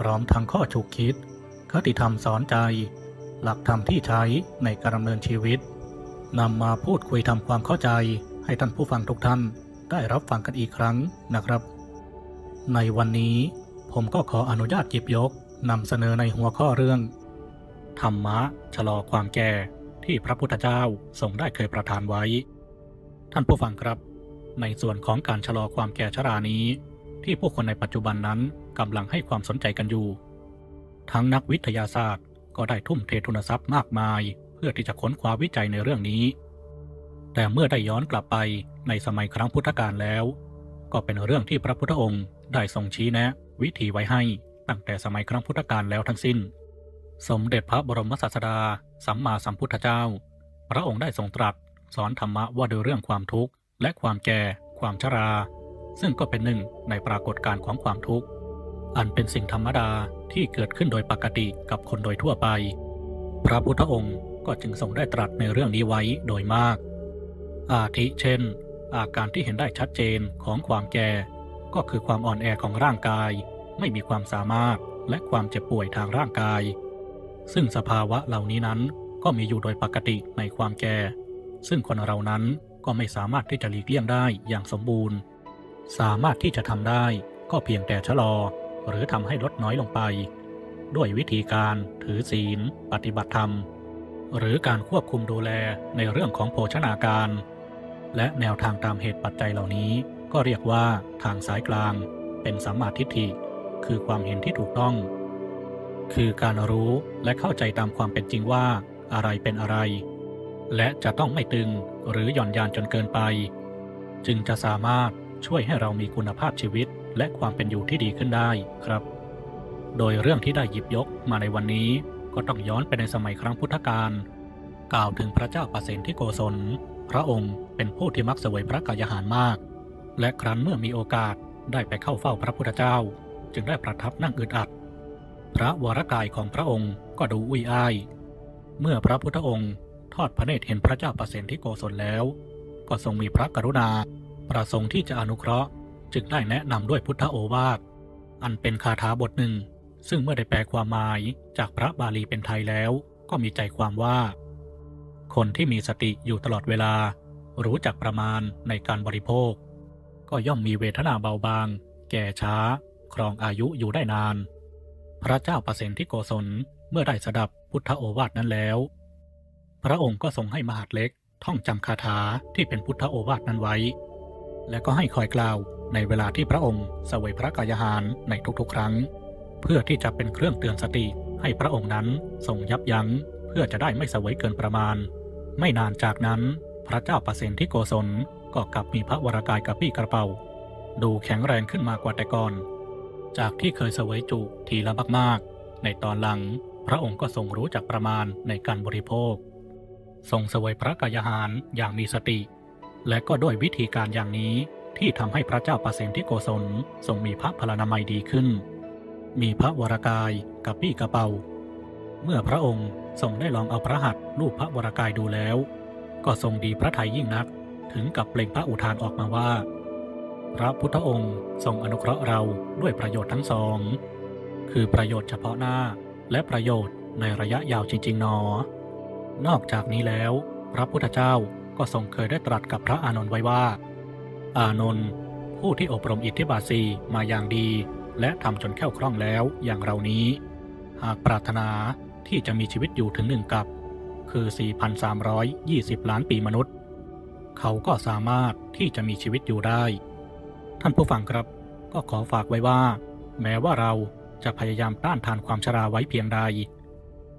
พร้อมทั้งข้อฉุกคิด คติธรรมสอนใจ หลักธรรมที่ใช้ในการดำเนินชีวิตนำมาพูดคุยทำความเข้าใจให้ท่านผู้ฟังทุกท่านได้รับฟังกันอีกครั้งนะครับ ในวันนี้ผมก็ขออนุญาตหยิบยกนำเสนอในหัวข้อเรื่อง ธรรมะชะลอความแก่ที่พระพุทธเจ้าทรงได้เคยประทานไว้ ท่านผู้ฟังครับ ในส่วนของการชะลอความแก่ชรานี้ ที่ผู้คนในปัจจุบันนั้นกำลังให้ความสนใจกันอยู่ ทั้งนักวิทยาศาสตร์ก็ได้ทุ่มเททุนทรัพย์มากมาย เพื่อที่จะค้นคว้าวิจัยในเรื่องนี้ แต่เมื่อได้ย้อนกลับไปในสมัยครั้งพุทธกาลแล้ว ก็เป็นเรื่องที่พระพุทธองค์ได้ทรงชี้แนะ วิธีไว้ให้ตั้งแต่สมัยครั้งพุทธกาลแล้วทั้งสิ้น สมเด็จพระบรมศาสดา สัมมาสัมพุทธเจ้า พระองค์ได้ทรงตรัสสอนธรรมะว่าด้วยเรื่องความทุกข์และความแก่ ความชรา ซึ่งก็เป็นหนึ่งในปรากฏการณ์ของความทุกข์ อันเป็นสิ่งธรรมดาที่เกิดขึ้นโดยปกติกับคนโดยทั่วไป พระพุทธองค์ก็จึงทรงได้ตรัสในเรื่องนี้ไว้โดยมาก อาทิเช่น อาการที่เห็นได้ชัดเจนของความแก่ ก็คือความอ่อนแอของร่างกาย ไม่มีความสามารถและความเจ็บป่วยทางร่างกาย ซึ่งสภาวะเหล่านี้นั้นก็มีอยู่โดยปกติในความแก่ ซึ่งคนเรานั้นก็ไม่สามารถที่จะหลีกเลี่ยงได้อย่างสมบูรณ์ สามารถที่จะทำได้ก็เพียงแต่ชะลอ หรือทำให้ลดน้อยลงไป ด้วยวิธีการถือศีล ปฏิบัติธรรม หรือการควบคุมดูแลในเรื่องของโภชนาการ และแนวทางตามเหตุปัจจัยเหล่านี้ ก็เรียกว่าทางสายกลาง เป็นสัมมาทิฏฐิ คือความเห็นที่ถูกต้อง คือการรู้และเข้าใจตามความเป็นจริงว่าอะไรเป็นอะไร และจะต้องไม่ตึงหรือหย่อนยานจนเกินไป จึงจะสามารถ ช่วยให้เรามีคุณภาพชีวิตและความเป็นอยู่ที่ดีขึ้นได้ครับ โดยเรื่องที่ได้หยิบยกมาในวันนี้ก็ต้องย้อนไปในสมัยครั้งพุทธกาลกล่าวถึงพระเจ้าปเสนที่โกศล พระองค์เป็นผู้ที่มักเสวยพระกายหารมาก และครั้นเมื่อมีโอกาสได้ไปเข้าเฝ้าพระพุทธเจ้า จึงได้ประทับนั่งอึดอัด พระวรกายของพระองค์ก็ดูอุ้ยอ้าย เมื่อพระพุทธองค์ทอดพระเนตรเห็นพระเจ้าปเสนที่โกศลแล้ว ก็ทรงมีพระกรุณา ประสงค์ที่จะอนุเคราะห์ จึงได้แนะนำด้วยพุทธโอวาท อันเป็นคาถาบทหนึ่ง ซึ่งเมื่อได้แปลความหมายจากพระบาลีเป็นไทยแล้ว ก็มีใจความว่า คนที่มีสติอยู่ตลอดเวลา รู้จักประมาณในการบริโภค ก็ย่อมมีเวทนาเบาบาง แก่ช้า ครองอายุอยู่ได้นาน พระเจ้าประเสนที่โกศลเมื่อได้สดับพุทธโอวาทนั้นแล้ว พระองค์ก็ทรงให้มหาดเล็กท่องจำคาถาที่เป็นพุทธโอวาทนั้นไว้ และก็ให้คอยกล่าวในเวลาที่พระองค์เสวยพระกายหารในทุกๆ ครั้ง เพื่อที่จะเป็นเครื่องเตือนสติให้พระองค์นั้นทรงยับยัง้ง เพื่อจะได้ไม่เสวยเกินประมาณ ไม่นานจากนั้น พระเจ้าประเสนที่โกศลก็กลับมีพระวรากายกระปี้กระเป๋าดูแข็งแรงขึ้นมากว่าแต่ก่อน จากที่เคยเสวยจุทีละมากๆ ในตอนหลังพระองค์ก็ทรงรู้จักประมาณในการบริโภค ทรงเสวยพระกายหารอย่างมีสติ และก็ด้วยวิธีการอย่างนี้ที่ทำให้พระเจ้าประเสนที่โกศลทรงมีพระพลานามัยดีขึ้น มีพระวรากายกับปี้กระเป๋า เมื่อพระองค์ทรงได้ลองเอาพระหัตถ์รูปพระวรากายดูแล้ว ก็ทรงดีพระทัยยิ่งนัก ถึงกับเปล่งพระอุทานออกมาว่า พระพุทธองค์ทรงอนุเคราะห์เราด้วยประโยชน์ทั้งสอง คือประโยชน์เฉพาะหน้าและประโยชน์ในระยะยาวจริงๆหนอ นอกจากนี้แล้ว พระพุทธเจ้า ก็ทรงเคยได้ตรัสกับพระอานนท์ไว้ว่า อานนท์ผู้ที่อบรมอิทธิบาทสีมาอย่างดี และทำจนแคล่วคล่องแล้วอย่างเรานี้ หากปรารถนาที่จะมีชีวิตอยู่ถึงหนึ่งกับ คือ 4,320 ล้านปีมนุษย์ เขาก็สามารถที่จะมีชีวิตอยู่ได้ ท่านผู้ฟังครับ ก็ขอฝากไว้ว่า แม้ว่าเราจะพยายามต้านทานความชราไว้เพียงใด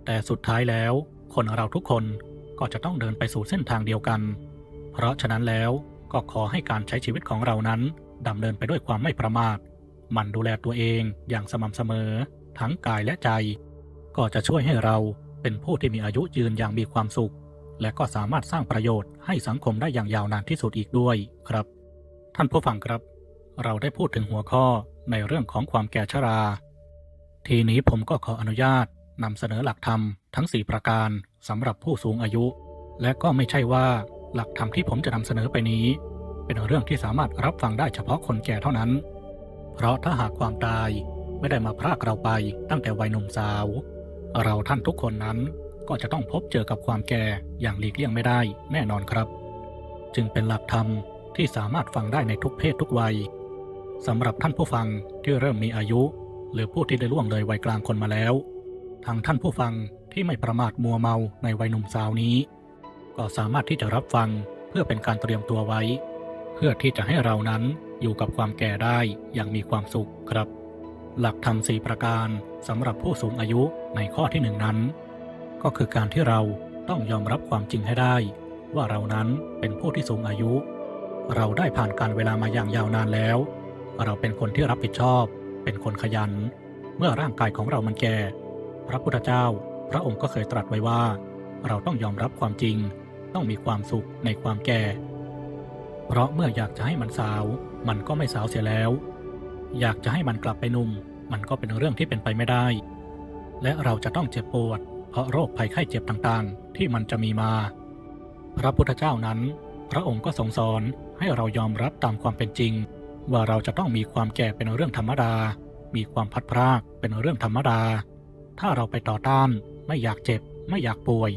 แต่สุดท้ายแล้วคนเราทุกคน ก็จะต้องเดินไปสู่เส้นทางเดียวกัน เพราะฉะนั้นแล้วก็ขอให้การใช้ชีวิตของเรานั้นดำเนินไปด้วยความไม่ประมาทมันดูแลตัวเองอย่างสม่ำเสมอ ทั้งกายและใจ ก็จะช่วยให้เราเป็นผู้ที่มีอายุยืนอย่างมีความสุข และก็สามารถสร้างประโยชน์ให้สังคมได้อย่างยาวนานที่สุดอีกด้วยครับ ท่านผู้ฟังครับ เราได้พูดถึงหัวข้อในเรื่องของความแก่ชรา ทีนี้ผมก็ขออนุญาตนำเสนอหลักธรรมทั้ง 4 ประการ สำหรับผู้สูงอายุ และก็ไม่ใช่ว่าหลักธรรมที่ผมจะนำเสนอไปนี้ เป็นเรื่องที่สามารถรับฟังได้เฉพาะคนแก่เท่านั้น เพราะถ้าหากความตายไม่ได้มาพรากเราไปตั้งแต่วัยหนุ่มสาว เราท่านทุกคนนั้นก็จะต้องพบเจอกับความแก่อย่างหลีกเลี่ยงไม่ได้แน่นอนครับ จึงเป็นหลักธรรมที่สามารถฟังได้ในทุกเพศทุกวัยสำหรับท่านผู้ฟังที่เริ่มมีอายุ หรือผู้ที่ได้ล่วงเลยวัยกลางคนมาแล้ว ทางท่านผู้ฟัง ที่ไม่ประมาทมัวเมาในวัยหนุ่มสาวนี้ ก็สามารถที่จะรับฟังเพื่อเป็นการเตรียมตัวไว้ เพื่อที่จะให้เรานั้นอยู่กับความแก่ได้อย่างมีความสุขครับ หลักธรรมสี่ประการสำหรับผู้สูงอายุในข้อที่หนึ่งนั้น ก็คือการที่เราต้องยอมรับความจริงให้ได้ ว่าเรานั้นเป็นผู้ที่สูงอายุ เราได้ผ่านการเวลามาอย่างยาวนานแล้ว เราเป็นคนที่รับผิดชอบ เป็นคนขยัน เมื่อร่างกายของเรามันแก่ พระพุทธเจ้า พระองค์ก็เคยตรัสไว้ว่า เราต้องยอมรับความจริง ต้องมีความสุขในความแก่ เพราะเมื่ออยากจะให้มันสาว มันก็ไม่สาวเสียแล้ว อยากจะให้มันกลับไปหนุ่ม มันก็เป็นเรื่องที่เป็นไปไม่ได้ และเราจะต้องเจ็บปวด เพราะโรคภัยไข้เจ็บต่างๆ ที่มันจะมีมา พระพุทธเจ้านั้น พระองค์ก็ทรงสอนให้เรายอมรับตามความเป็นจริง ว่าเราจะต้องมีความแก่เป็นเรื่องธรรมดา มีความพัดพรากเป็นเรื่องธรรมดา ถ้าเราไปต่อต้าน ไม่อยากเจ็บ ไม่อยากป่วย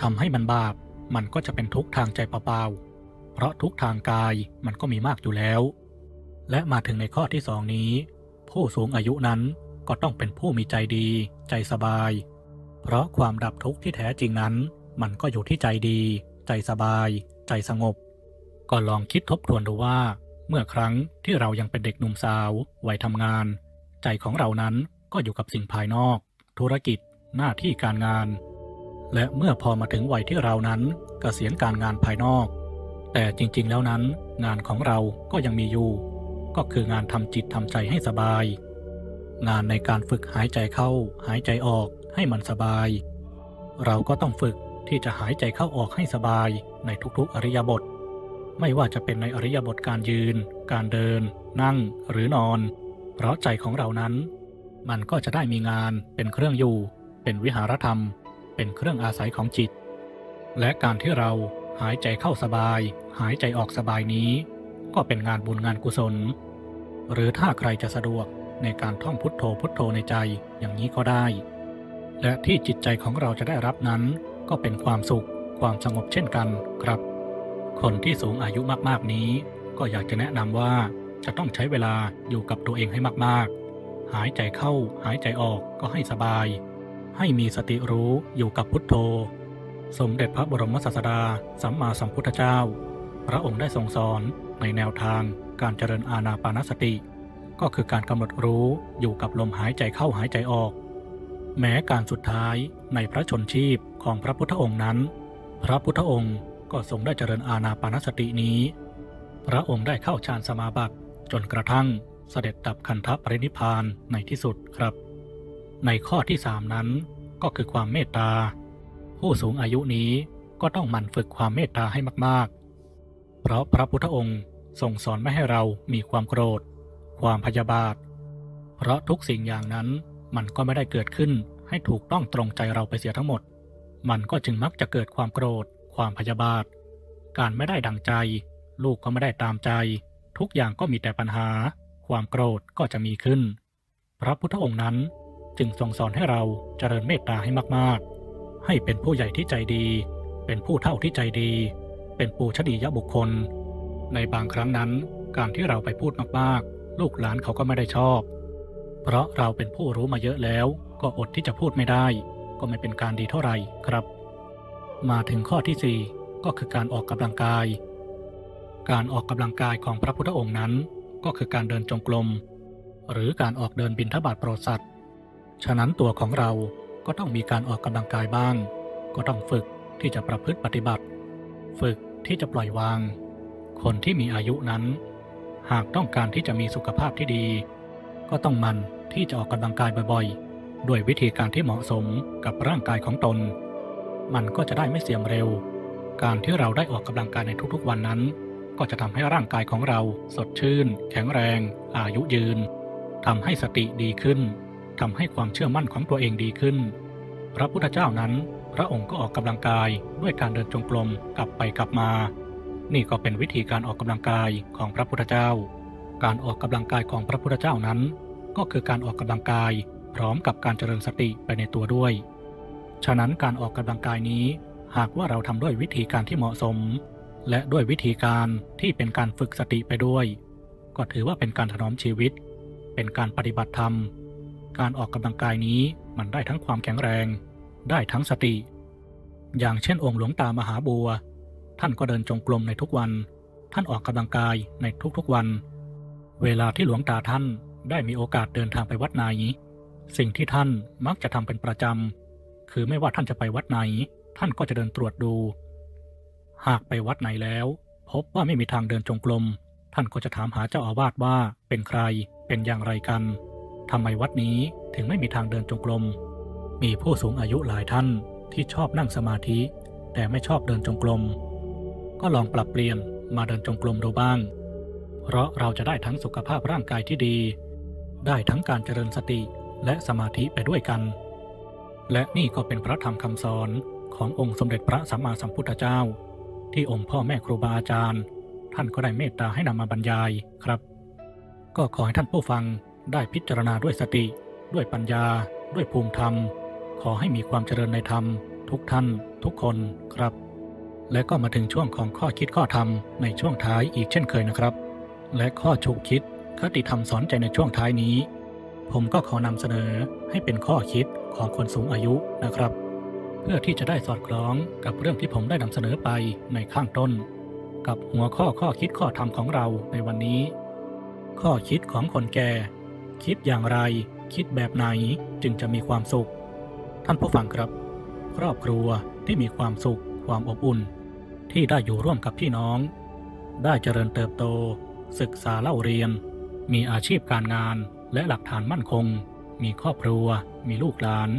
ทำให้มันบาป มันก็จะเป็นทุกข์ทางใจเปล่าๆเพราะทุกข์ทางกายมันก็มีมากอยู่แล้ว และมาถึงในข้อที่สองนี้ ผู้สูงอายุนั้นก็ต้องเป็นผู้มีใจดี ใจสบาย เพราะความดับทุกข์ที่แท้จริงนั้น มันก็อยู่ที่ใจดี ใจสบาย ใจสงบ ก็ลองคิดทบทวนดูว่า เมื่อครั้งที่เรายังเป็นเด็กหนุ่มสาววัยทำงาน ใจของเรานั้นก็อยู่กับสิ่งภายนอก ธุรกิจ หน้าที่การงาน และเมื่อพอมาถึงวัยที่เรานั้นกเกษียณการงานภายนอก แต่จริงๆแล้วนั้น งานของเราก็ยังมีอยู่ ก็คืองานทำจิตทำใจให้สบาย งานในการฝึกหายใจเข้า หายใจออกให้มันสบาย เราก็ต้องฝึกที่จะหายใจเข้าออกให้สบายในทุกๆอริยบท ไม่ว่าจะเป็นในอริยบทการยืน การเดิน นั่งหรือนอน เพราะใจของเรานั้น มันก็จะได้มีงานเป็นเครื่องอยู่ เป็นวิหารธรรม เป็นเครื่องอาศัยของจิต และการที่เราหายใจเข้าสบาย หายใจออกสบายนี้ ก็เป็นงานบุญงานกุศล หรือถ้าใครจะสะดวกในการท่องพุทโธพุทโธในใจอย่างนี้ก็ได้ และที่จิตใจของเราจะได้รับนั้นก็เป็นความสุข ความสงบเช่นกันครับ คนที่สูงอายุมากๆนี้ ก็อยากจะแนะนำว่าจะต้องใช้เวลาอยู่กับตัวเองให้มากๆ หายใจเข้าหายใจออกก็ให้สบาย ให้มีสติรู้อยู่กับพุทโธ สมเด็จพระบรมศาสดาสัมมาสัมพุทธเจ้า พระองค์ได้ทรงสอนในแนวทางการเจริญอาณาปานสติ ก็คือการกำหนดรู้อยู่กับลมหายใจเข้าหายใจออก แม้การสุดท้ายในพระชนชีพของพระพุทธองค์นั้น พระพุทธองค์ก็ทรงได้เจริญอาณาปานสตินี้ พระองค์ได้เข้าฌานสมาบัติจนกระทั่งเสด็จดับคันธปรินิพพานในที่สุดครับ ในข้อที่สามนั้นก็คือความเมตตา ผู้สูงอายุนี้ก็ต้องหมั่นฝึกความเมตตาให้มาก ๆ เพราะพระพุทธองค์ทรงสอนไม่ให้เรามีความโกรธ ความพยาบาท เพราะทุกสิ่งอย่างนั้นมันก็ไม่ได้เกิดขึ้นให้ถูกต้องตรงใจเราไปเสียทั้งหมด มันก็จึงมักจะเกิดความโกรธ ความพยาบาท การไม่ได้ดังใจ ลูกก็ไม่ได้ตามใจ ทุกอย่างก็มีแต่ปัญหา ความโกรธก็จะมีขึ้น พระพุทธองค์นั้น จึงทรงสอนให้เราเจริญเมตตาให้มากๆ ให้เป็นผู้ใหญ่ที่ใจดี เป็นผู้เท่าที่ใจดี เป็นปูชดียบุคคล ในบางครั้งนั้น การที่เราไปพูดมากๆ ลูกหลานเขาก็ไม่ได้ชอบ เพราะเราเป็นผู้รู้มาเยอะแล้ว ก็อดที่จะพูดไม่ได้ ก็ไม่เป็นการดีเท่าไหร่ครับ มาถึงข้อที่ 4 ก็คือการออกกำลังกาย การออกกำลังกายของพระพุทธองค์นั้น ก็คือการเดินจงกรมหรือการออกเดินบินทบาทโปรดสัตว์ ฉะนั้นตัวของเราก็ต้องมีการออกกำลังกายบ้าง ก็ต้องฝึกที่จะประพฤติปฏิบัติ ฝึกที่จะปล่อยวาง คนที่มีอายุนั้น หากต้องการที่จะมีสุขภาพที่ดี ก็ต้องมันที่จะออกกำลังกายบ่อยๆ ด้วยวิธีการที่เหมาะสมกับร่างกายของตน มันก็จะได้ไม่เสื่อมเร็ว การที่เราได้ออกกำลังกายในทุกๆวันนั้น ก็จะทำให้ร่างกายของเราสดชื่น แข็งแรง อายุยืนทำให้สติดีขึ้น ทำให้ความเชื่อมั่นของตัวเองดีขึ้น พระพุทธเจ้านั้น พระองค์ก็ออกกำลังกายด้วยการเดินจงกรมกลับไปกลับมา นี่ก็เป็นวิธีการออกกำลังกายของพระพุทธเจ้า การออกกำลังกายของพระพุทธเจ้านั้น ก็คือการออกกำลังกาย พร้อมกับการเจริญสติไปในตัวด้วย ฉะนั้นการออกกำลังกายนี้ หากว่าเราทำด้วยวิธีการที่เหมาะสม และด้วยวิธีการที่เป็นการฝึกสติไปด้วย ก็ถือว่าเป็นการถนอมชีวิต เป็นการปฏิบัติธรรม การออกกำลังกายนี้มันได้ทั้งความแข็งแรง ได้ทั้งสติ อย่างเช่นองค์หลวงตามหาบัว ท่านก็เดินจงกรมในทุกวัน ท่านออกกำลังกายในทุกๆวัน เวลาที่หลวงตาท่านได้มีโอกาสเดินทางไปวัดไหนสิ่งที่ท่านมักจะทำเป็นประจำคือไม่ว่าท่านจะไปวัดไหน ท่านก็จะเดินตรวจดู หากไปวัดไหนแล้ว พบว่าไม่มีทางเดินจงกรมท่านก็จะถามหาเจ้าอาวาสว่าเป็นใครเป็นอย่างไรกัน ทำไมวัดนี้ถึงไม่มีทางเดินจงกรม มีผู้สูงอายุหลายท่านที่ชอบนั่งสมาธิ แต่ไม่ชอบเดินจงกรม ก็ลองปรับเปลี่ยนมาเดินจงกรมดูบ้าง เพราะเราจะได้ทั้งสุขภาพร่างกายที่ดี ได้ทั้งการเจริญสติและสมาธิไปด้วยกัน และนี่ก็เป็นพระธรรมคำสอนขององค์สมเด็จพระสัมมาสัมพุทธเจ้า ที่องค์พ่อแม่ครูบาอาจารย์ ท่านก็ได้เมตตาให้นำมาบรรยายครับ ก็ขอให้ท่านผู้ฟัง ได้พิจารณาด้วยสติ ด้วยปัญญา ด้วยภูมิธรรม ขอให้มีความเจริญในธรรม ทุกท่าน ทุกคนครับ และก็มาถึงช่วงของข้อคิดข้อธรรมในช่วงท้ายอีกเช่นเคยนะครับ และข้อฉุกคิดคติธรรมสอนใจในช่วงท้ายนี้ ผมก็ขอนำเสนอให้เป็นข้อคิดของคนสูงอายุนะครับ เพื่อที่จะได้สอดคล้องกับเรื่องที่ผมได้นำเสนอไปในข้างต้น กับหัวข้อข้อคิดข้อธรรมของเราในวันนี้ ข้อคิดของคนแก่ คิดอย่างไร คิดแบบไหนจึงจะมีความสุข ท่านผู้ฟังครับ ครอบครัวที่มีความสุข ความอบอุ่น ที่ได้อยู่ร่วมกับพี่น้อง ได้เจริญเติบโต ศึกษาเล่าเรียน มีอาชีพการงานและหลักฐานมั่นคง มีครอบครัว มีลูกหลาน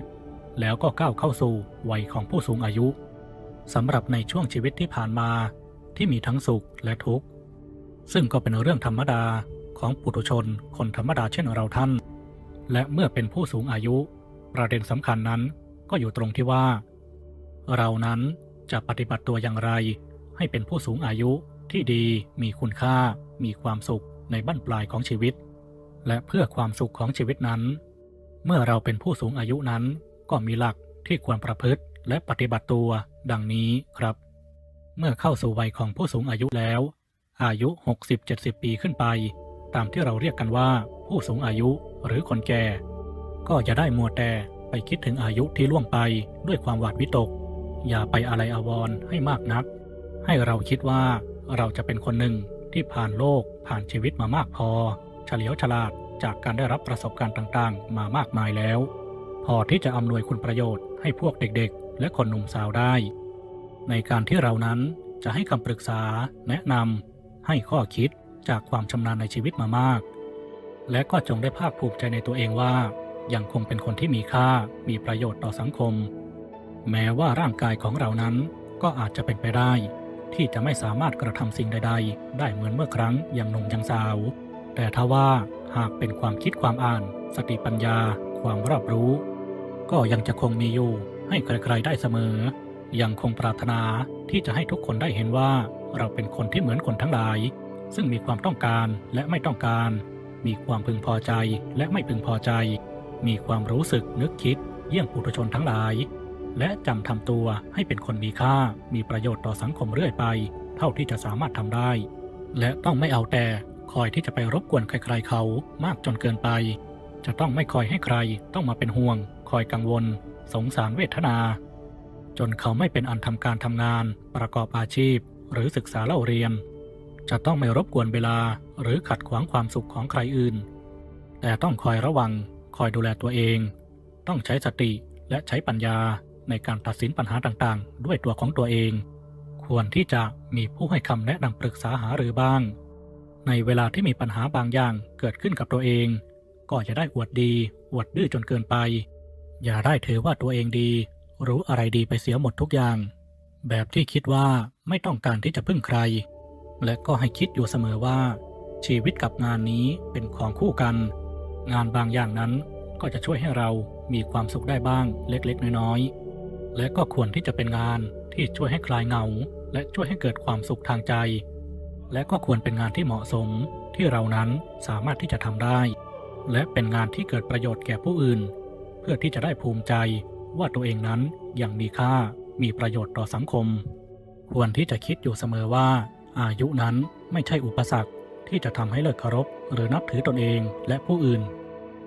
แล้วก็ก้าวเข้าสู่วัยของผู้สูงอายุสำหรับในช่วงชีวิตที่ผ่านมาที่มีทั้งสุขและทุกข์ ซึ่งก็เป็นเรื่องธรรมดา ของปุถุชนคนธรรมดาเช่นเราท่าน และเมื่อเป็นผู้สูงอายุ ประเด็นสำคัญนั้นก็อยู่ตรงที่ว่า เรานั้นจะปฏิบัติตัวอย่างไร ให้เป็นผู้สูงอายุที่ดีมีคุณค่า มีความสุขในบั้นปลายของชีวิต และเพื่อความสุขของชีวิตนั้น เมื่อเราเป็นผู้สูงอายุนั้น ก็มีหลักที่ควรประพฤติและปฏิบัติตัวดังนี้ครับ เมื่อเข้าสู่วัยของผู้สูงอายุแล้ว อายุ 60-70 ปีขึ้นไป ตามที่เราเรียกกันว่า ผู้สูงอายุหรือคนแก่ ก็อย่าได้มัวแต่ไปคิดถึงอายุที่ล่วงไปด้วยความหวาดวิตก อย่าไปอะไรอาวรณ์ให้มากนัก ให้เราคิดว่าเราจะเป็นคนหนึ่งที่ผ่านโลกผ่านชีวิตมามากพอ เฉลียวฉลาดจากการได้รับประสบการณ์ต่างๆ มามากมายแล้ว พอที่จะอำนวยคุณประโยชน์ให้พวกเด็กๆ และคนหนุ่มสาวได้ ในการที่เรานั้นจะให้คำปรึกษา แนะนำให้ข้อคิด จากความชำนาญในชีวิตมามาก และก็จงได้ภาคภูมิใจในตัวเองว่า ยังคงเป็นคนที่มีค่ามีประโยชน์ต่อสังคม แม้ว่าร่างกายของเรานั้นก็อาจจะเป็นไปได้ ที่จะไม่สามารถกระทำสิ่งใด ๆ ได้เหมือนเมื่อครั้งยังหนุ่มยังสาว แต่ถ้าว่าหากเป็นความคิดความอ่าน สติปัญญา ความรอบรู้ ก็ยังจะคงมีอยู่ให้ใครๆได้เสมอ ยังคงปรารถนาที่จะให้ทุกคนได้เห็นว่าเราเป็นคนที่เหมือนคนทั้งหลาย ซึ่งมีความต้องการและไม่ต้องการ มีความพึงพอใจและไม่พึงพอใจ มีความรู้สึกนึกคิด เยี่ยงปุถุชนทั้งหลาย และจำทำตัวให้เป็นคนมีค่า มีประโยชน์ต่อสังคมเรื่อยไป เท่าที่จะสามารถทำได้ และต้องไม่เอาแต่คอยที่จะไปรบกวนใครๆเขามากจนเกินไป จะต้องไม่คอยให้ใครต้องมาเป็นห่วง คอยกังวล สงสารเวทนา จนเขาไม่เป็นอันทำการทำงาน ประกอบอาชีพ หรือศึกษาเล่าเรียน จะต้องไม่รบกวนเวลาหรือขัดขวางความสุขของใครอื่น แต่ต้องคอยระวัง คอยดูแลตัวเอง ต้องใช้สติและใช้ปัญญาในการตัดสินปัญหาต่างๆ ด้วยตัวของตัวเอง ควรที่จะมีผู้ให้คำแนะนำปรึกษาหารือบ้าง ในเวลาที่มีปัญหาบางอย่างเกิดขึ้นกับตัวเอง ก็อย่าได้อวดดี อวดดื้อจนเกินไป อย่าได้ถือว่าตัวเองดี รู้อะไรดีไปเสียหมดทุกอย่าง แบบที่คิดว่าไม่ต้องการที่จะพึ่งใคร และก็ให้คิดอยู่เสมอว่า ชีวิตกับงานนี้เป็นของคู่กัน งานบางอย่างนั้นก็จะช่วยให้เรามีความสุขได้บ้างเล็กๆ น้อยๆ และก็ควรที่จะเป็นงานที่ช่วยให้คลายเหงา และช่วยให้เกิดความสุขทางใจ และก็ควรเป็นงานที่เหมาะสมที่เรานั้นสามารถที่จะทำได้ และเป็นงานที่เกิดประโยชน์แก่ผู้อื่น เพื่อที่จะได้ภูมิใจว่าตัวเองนั้นยังมีค่ามีประโยชน์ต่อสังคม ควรที่จะคิดอยู่เสมอว่า อายุนั้นไม่ใช่อุปสรรคที่จะทำให้เลิกเคารพหรือนับถือตนเองและผู้อื่น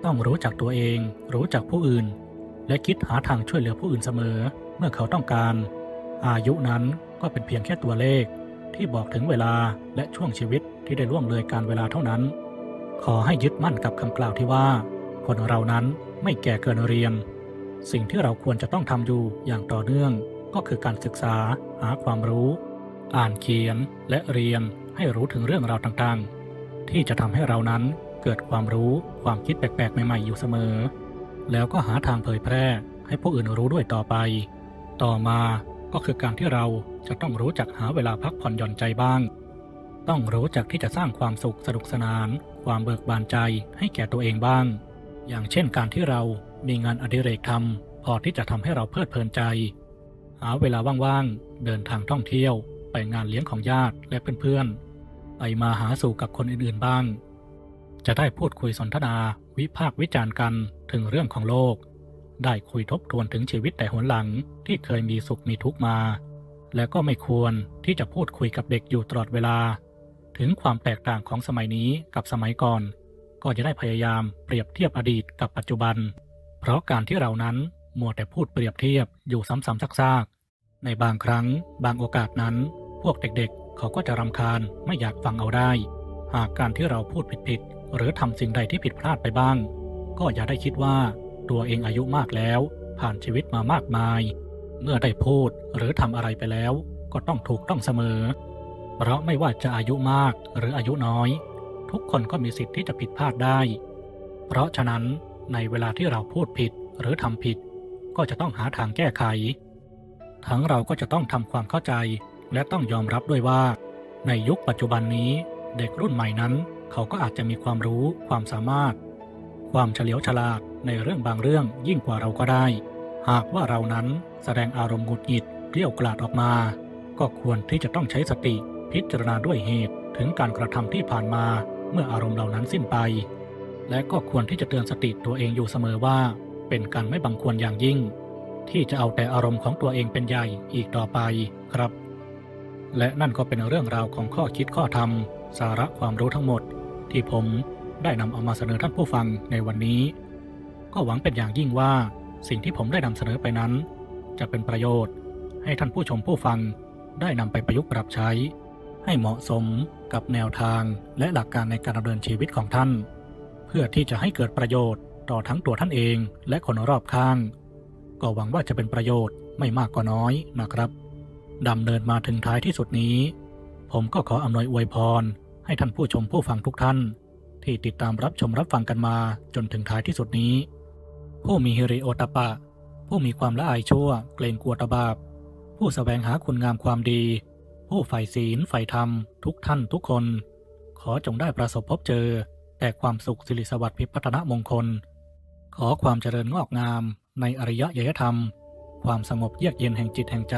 ต้องรู้จักตัวเอง รู้จักผู้อื่น และคิดหาทางช่วยเหลือผู้อื่นเสมอ เมื่อเขาต้องการ อายุนั้นก็เป็นเพียงแค่ตัวเลข ที่บอกถึงเวลาและช่วงชีวิตที่ได้ล่วงเลยการเวลาเท่านั้น ขอให้ยึดมั่นกับคำกล่าวที่ว่า คนเรานั้นไม่แก่เกินเรียน สิ่งที่เราควรจะต้องทำอยู่อย่างต่อเนื่องก็คือการศึกษาหาความรู้ อ่านเขียนและเรียนให้รู้ถึงเรื่องราวต่างๆ ที่จะทำให้เรานั้นเกิดความรู้ความคิดแปลกๆ ใหม่ๆ อยู่เสมอ แล้วก็หาทางเผยแพร่ให้ผู้อื่นรู้ด้วยต่อไป ต่อมาก็คือการที่เราจะต้องรู้จักหาเวลาพักผ่อนหย่อนใจบ้าง ต้องรู้จักที่จะสร้างความสุขสนุกสนาน ความเบิกบานใจให้แก่ตัวเองบ้าง อย่างเช่นการที่เรามีงานอดิเรกทำพอที่จะทำให้เราเพลิดเพลินใจ หาเวลาว่างๆเดินทางท่องเที่ยว ไปงานเลี้ยงของญาติและเพื่อนๆ ไปมาหาสู่กับคนอื่นๆบ้าง จะได้พูดคุยสนทนา วิพากษ์วิจารณ์กันถึงเรื่องของโลก ได้คุยทบทวนถึงชีวิตแต่หนหลังที่เคยมีสุขมีทุกมา และก็ไม่ควรที่จะพูดคุยกับเด็กอยู่ตลอดเวลา ถึงความแตกต่างของสมัยนี้กับสมัยก่อน ก็จะได้พยายามเปรียบเทียบอดีตกับปัจจุบัน เพราะการที่เรานั้นมัวแต่พูดเปรียบเทียบอยู่ซ้ำๆซากๆในบางครั้งบางโอกาสนั้น พวกเด็กๆ เขาก็จะรำคาญไม่อยากฟังเอาได้ หากการที่เราพูดผิดๆ หรือทำสิ่งใดที่ผิดพลาดไปบ้าง ก็อย่าได้คิดว่าตัวเองอายุมากแล้ว ผ่านชีวิตมามากมาย เมื่อได้พูดหรือทำอะไรไปแล้ว ก็ต้องถูกต้องเสมอ เพราะไม่ว่าจะอายุมากหรืออายุน้อย ทุกคนก็มีสิทธิ์ที่จะผิดพลาดได้ เพราะฉะนั้นในเวลาที่เราพูดผิดหรือทำผิด ก็จะต้องหาทางแก้ไข ทั้งเราก็จะต้องทำความเข้าใจ และต้องยอมรับด้วยว่า ในยุคปัจจุบันนี้เด็กรุ่นใหม่นั้น เขาก็อาจจะมีความรู้ความสามารถ ความเฉลียวฉลาดในเรื่องบางเรื่องยิ่งกว่าเราก็ได้ หากว่าเรานั้นแสดงอารมณ์หงุดหงิดเกลี้ยวกล่อดออกมา ก็ควรที่จะต้องใช้สติพิจารณาด้วยเหตุถึงการกระทำที่ผ่านมาเมื่ออารมณ์เหล่านั้นสิ้นไป และก็ควรที่จะเตือนสติตัวเองอยู่เสมอว่า เป็นการไม่บังควรอย่างยิ่ง ที่จะเอาแต่อารมณ์ของตัวเองเป็นใหญ่อีกต่อไปครับ และนั่นก็เป็นเรื่องราวของข้อคิดข้อธรรม สาระความรู้ทั้งหมด ที่ผมได้นำเอามาเสนอท่านผู้ฟังในวันนี้ ก็หวังเป็นอย่างยิ่งว่าสิ่งที่ผมได้นำเสนอไปนั้น จะเป็นประโยชน์ ให้ท่านผู้ชมผู้ฟังได้นำไปประยุกต์ปรับใช้ ให้เหมาะสมกับแนวทางและหลักการในการดำเนินชีวิตของท่าน เพื่อที่จะให้เกิดประโยชน์ต่อทั้งตัวท่านเองและคนรอบข้าง ก็หวังว่าจะเป็นประโยชน์ไม่มากก็น้อยนะครับ ดำเนินมาถึงท้ายที่สุดนี้ ผมก็ขออำนวยอวยพร ให้ท่านผู้ชมผู้ฟังทุกท่าน ที่ติดตามรับชมรับฟังกันมาจนถึงท้ายที่สุดนี้ ผู้มีฮิริโอตปปะผู้มีความละอายชั่ว เกรงกลัวตบาปผู้สแสวงหาคุณงามความดี ผู้ใฝ่ศีลใฝ่ธรรม ทุกท่านทุกคน ขอจงได้ประสบพบเจอ แต่ความสุขสิริสวัสดิ์พิพัฒนมงคล ขอความเจริญงอกงามในอริยยยธรรม ความสงบเยือกเย็นแห่งจิตแห่งใจ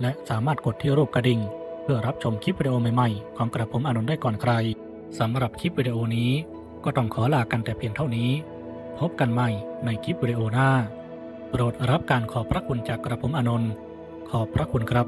และสามารถกดที่รูปกระดิ่ง เพื่อรับชมคลิปวิดีโอใหม่ๆ ของกระผมอนุนได้ก่อนใครสำหรับคลิปวิดีโอนี้ ก็ต้องขอลากันแต่เพียงเท่านี้ พบกันใหม่ในคลิปวิดีโอหน้า โปรดรับการขอบพระคุณจากกระผมอนุนขอบพระคุณครับ